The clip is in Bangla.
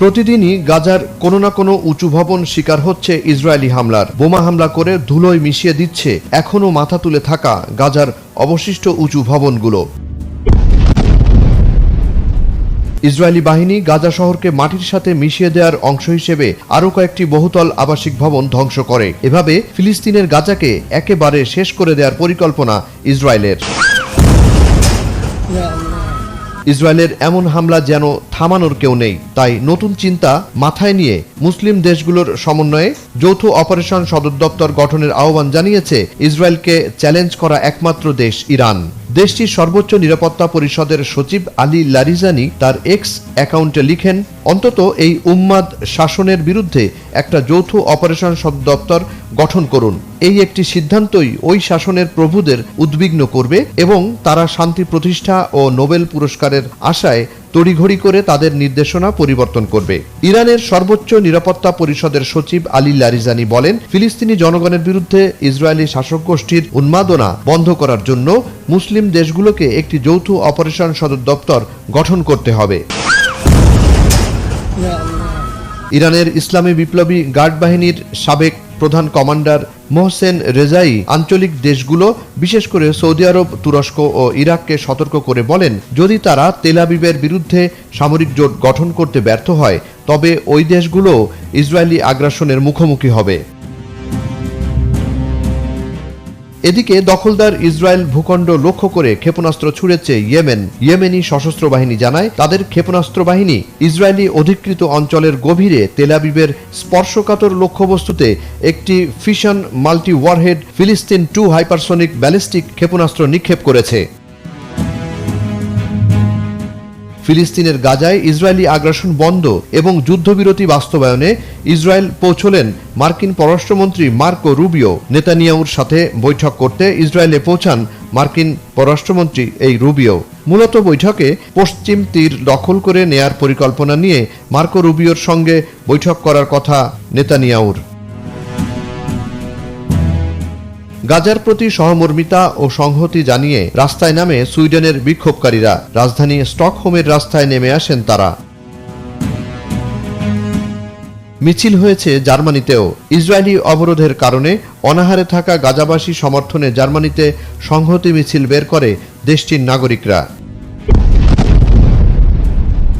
প্রতিদিনই গাজার কোনো না কোনো উঁচু ভবন শিকার হচ্ছে ইসরায়েলি হামলার। বোমা হামলা করে ধুলোয় মিশিয়ে দিচ্ছে এখনও মাথা তুলে থাকা গাজার অবশিষ্ট উঁচু ভবনগুলো। ইসরায়েলি বাহিনী গাজা শহরকে মাটির সাথে মিশিয়ে দেওয়ার অংশ হিসেবে আরও কয়েকটি বহুতল আবাসিক ভবন ধ্বংস করে। এভাবে ফিলিস্তিনের গাজাকে একেবারে শেষ করে দেওয়ার পরিকল্পনা ইসরায়েলের। ইসরায়েলের এমন হামলা যেন থামানোর কেউ নেই। তাই নতুন চিন্তা মাথায় নিয়ে মুসলিম দেশগুলোর সমন্বয়ে যৌথ অপারেশন সদর দপ্তর গঠনের আহ্বান জানিয়েছে ইসরায়েলকে চ্যালেঞ্জ করা একমাত্র দেশ ইরান। দেশটির সর্বোচ্চ নিরাপত্তা পরিষদের সচিব আলী লারিজানি তার এক্স অ্যাকাউন্টে লিখেন অন্তত এই উম্মাদ শাসনের বিরুদ্ধে একটা যৌথ অপারেশন সদর দপ্তর গঠন করুন। এই একটি সিদ্ধান্তই ওই শাসনের প্রভুদের উদ্বিগ্ন করবে এবং তারা শান্তি প্রতিষ্ঠা ও নোবেল পুরস্কারের আশায় তড়িঘড়ি করে তাদের নির্দেশনা পরিবর্তন করবে। ইরানের সর্বোচ্চ নিরাপত্তা পরিষদের সচিব আলী লারিজানি বলেন, ফিলিস্তিনি জনগণের বিরুদ্ধে ইসরায়েলি শাসক গোষ্ঠীর উন্মাদনা বন্ধ করার জন্য মুসলিম দেশগুলোকে একটি যৌথ অপারেশন সদর দপ্তর গঠন করতে হবে। ইরানের ইসলামী বিপ্লবী গার্ড বাহিনীর সাবেক প্রধান কমান্ডার মোহসেন রেজাই আঞ্চলিক দেশগুলো, বিশেষ করে সৌদি আরব, তুরস্ক ও ইরাককে সতর্ক করে বলেন, যদি তারা তেলাবিবের বিরুদ্ধে সামরিক জোট গঠন করতে ব্যর্থ হয়, তবে ওই দেশগুলো ইসরায়েলি আগ্রাসনের মুখোমুখি হবে। এদিকে দখলদার ইসরায়েল ভূখণ্ড লক্ষ্য করে ক্ষেপণাস্ত্র ছুড়েছে ইয়েমেন। ইয়েমেনি সশস্ত্র বাহিনী জানায়, তাদের ক্ষেপণাস্ত্র বাহিনী ইসরায়েলি অধিকৃত অঞ্চলের গভীরে তেলাবিবের স্পর্শকাতর লক্ষ্যবস্তুতে একটি ফিশন মাল্টি ওয়ারহেড ফিলিস্তিন টু হাইপারসনিক ব্যালিস্টিক ক্ষেপণাস্ত্র নিক্ষেপ করেছে। ফিলিস্তিনের গাজায় ইসরায়েলি আগ্রাসন বন্ধ এবং যুদ্ধবিরতি বাস্তবায়নে ইসরায়েল পৌঁছলেন মার্কিন পররাষ্ট্রমন্ত্রী মার্কো রুবিও। নেতানিয়াহুর সাথে বৈঠক করতে ইসরায়েলে পৌঁছান মার্কিন পররাষ্ট্রমন্ত্রী এই রুবিও। মূলত বৈঠকে পশ্চিম তীর দখল করে নেয়ার পরিকল্পনা নিয়ে মার্কো রুবিওর সঙ্গে বৈঠক করার কথা নেতানিয়াহুর। গাজার প্রতি সহমর্মিতা ও সংহতি জানিয়ে রাস্তায় নামে সুইডেনের বিক্ষোভকারীরা। রাজধানী স্টকহোমের রাস্তায় নেমে আসেন তারা। মিছিল হয়েছে জার্মানিতেও। ইসরায়েলি অবরোধের কারণে অনাহারে থাকা গাজাবাসী সমর্থনে জার্মানিতে সংহতি মিছিল বের করে দেশটির নাগরিকরা।